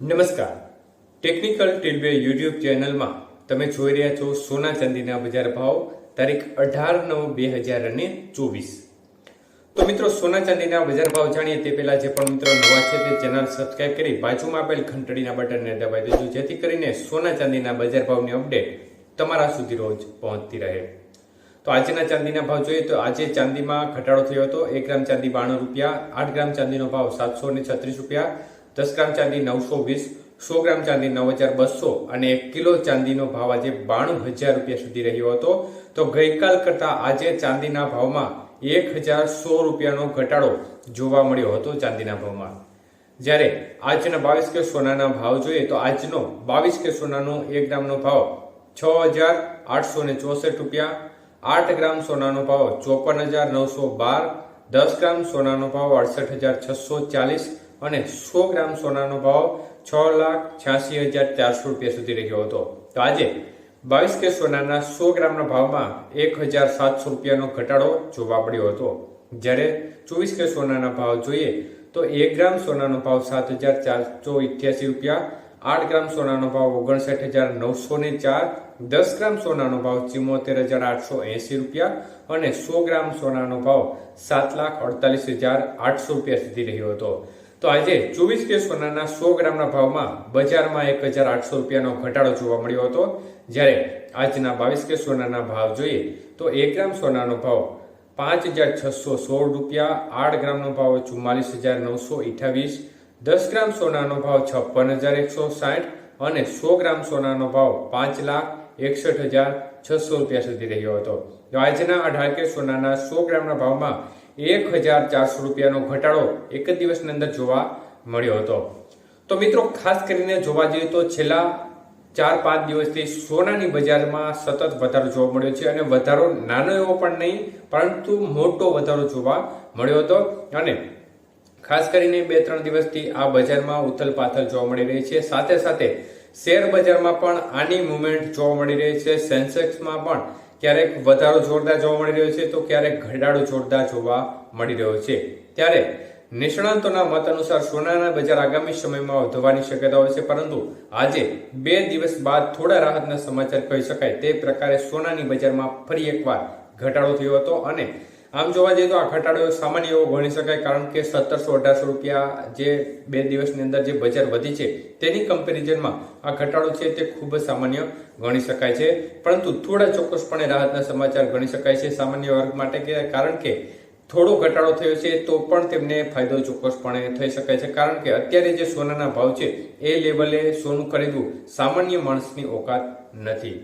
નમસ્કાર. Technical ટેલવે YouTube ચેનલમાં તમે જોઈ રહ્યા છો સોના ચાંદીના બજાર ભાવ, તારીખ અઢાર નવ બે હજાર અને ચોવીસ. તો મિત્રો, સોના ચાંદીના બજાર ભાવ જાણીએ તે પહેલા જે પણ મિત્રો નવા છે તે ચેનલ સબસ્ક્રાઈબ કરી બાજુમાં આપેલ ઘંટડીના બટનને દબાવી દેજો, જેથી કરીને સોના ચાંદીના બજાર ભાવની અપડેટ તમારા સુધી રોજ પહોંચતી રહે. તો આજના ચાંદીના ભાવ જોઈએ તો આજે ચાંદીમાં ઘટાડો થયો હતો. એક ગ્રામ ચાંદી બાણું રૂપિયા, આઠ ગ્રામ ચાંદીનો ભાવ સાતસો ને છત્રીસ રૂપિયા દસ ગ્રામ ચાંદી નવસો વીસ, સો ગ્રામ ચાંદી નવ હજાર બસો અને એક કિલો ચાંદીનો ભાવ આજે બાણું હજાર રૂપિયા સુધી રહ્યો હતો. તો ગઈકાલ કરતા આજે ચાંદીના ભાવમાં એક હજાર સો રૂપિયાનો ઘટાડો જોવા મળ્યો હતો ચાંદીના ભાવમાં. જ્યારે આજના બાવીસ કે સોનાના ભાવ જોઈએ તો આજનો બાવીસ કે સોનાનો એક ગ્રામનો ભાવ છ હજાર આઠસો ને ચોસઠ રૂપિયા, આઠ ગ્રામ સોનાનો ભાવ ચોપન હજાર નવસો બાર, દસ ગ્રામ સોનાનો ભાવ અડસઠ હજાર છસો ચાલીસ અને સો ગ્રામ સોનાનો ભાવ છ લાખ છ્યાસી હજાર ચારસો રૂપિયા સુધી રહ્યો હતો. તો આજે બાવીસ કે સોનાના સો ગ્રામના ભાવમાં એક હજાર સાતસો રૂપિયાનો ઘટાડો જોવા મળ્યો હતો. જ્યારે ચોવીસ કે સોનાના ભાવ જોઈએ તો એક ગ્રામ સોનાનો ભાવ સાત હજાર ચારસો ઇઠ્યાસી રૂપિયા, આઠ ગ્રામ સોનાનો ભાવ ઓગણસાઠ હજાર નવસો ને ચાર, દસ ગ્રામ સોનાનો ભાવ ચિમોતેર હજાર આઠસો એંસી રૂપિયા અને સો ગ્રામ સોનાનો ભાવ સાત લાખ અડતાલીસ હજાર આઠસો રૂપિયા સુધી રહ્યો હતો. તો આજે ચોવીસ કે સોનાના સો ગ્રામના ભાવમાં બજારમાં એક હજાર આઠસો રૂપિયાનો ઘટાડો જોવા મળ્યો હતો. જ્યારે આજના બાવીસ કે સોનાના ભાવ જોઈએ તો એક ગ્રામ સોનાનો ભાવ પાંચ હજાર છસો સોળ રૂપિયા, આઠ ગ્રામનો ભાવ ચુમ્માલીસ હજાર નવસો અઠાવીસ દસ ગ્રામ સોનાનો ભાવ છપ્પન હજાર એકસો સાઠ અને સો ગ્રામ સોનાનો ભાવ પાંચ લાખ એકસઠ હજાર છસો રૂપિયા સુધી રહ્યો હતો. તો આજના અઢાર કે સોનાના સો ગ્રામના ભાવમાં એક હજાર ચારસો રૂપિયાનો ઘટાડો એક જ દિવસની અંદર જોવા મળ્યો હતો. તો મિત્રો, ખાસ કરીને જોવા જઈએ તો છેલ્લા ચાર પાંચ દિવસથી સોનાની બજારમાં સતત વધારો જોવા મળ્યો છે અને વધારો નાનો એવો પણ નહીં, પરંતુ મોટો વધારો જોવા મળ્યો હતો. અને ખાસ કરીને બે ત્રણ દિવસથી આ બજારમાં ઉથલ પાથલ જોવા મળી રહી છે. સાથે સાથે શેર બજારમાં પણ આની મુવમેન્ટ જોવા મળી રહી છે. સેન્સેક્સમાં પણ ક્યારેક વધારો જોરદાર જોવા મળી રહ્યો છે, તો ક્યારેક ઘટાડો જોરદાર જોવા મળી રહ્યો છે. ત્યારે નિષ્ણાંતોના મત અનુસાર સોનાના બજાર આગામી સમયમાં વધવાની શક્યતા હોય છે, પરંતુ આજે બે દિવસ બાદ થોડા રાહતના સમાચાર કહી શકાય. તે પ્રકારે સોનાની બજારમાં ફરી એકવાર ઘટાડો થયો હતો અને આમ જોવા જઈએ તો આ ઘટાડો સામાન્ય એવો ગણી શકાય કારણ કે સત્તરસો અઢારસો રૂપિયા જે બે દિવસની અંદર જે બજાર વધી છે તેની કમ્પેરિઝનમાં આ ઘટાડો છે તે ખૂબ જ સામાન્ય ગણી શકાય છે. પરંતુ થોડા ચોક્કસપણે રાહતના સમાચાર ગણી શકાય છે સામાન્ય વર્ગ માટે કારણ કે થોડો ઘટાડો થયો છે તો પણ તેમને ફાયદો ચોક્કસપણે થઈ શકે છે. કારણ કે અત્યારે જે સોનાના ભાવ છે એ લેવલે સોનું ખરીદવું સામાન્ય માણસની ઓકાત નથી.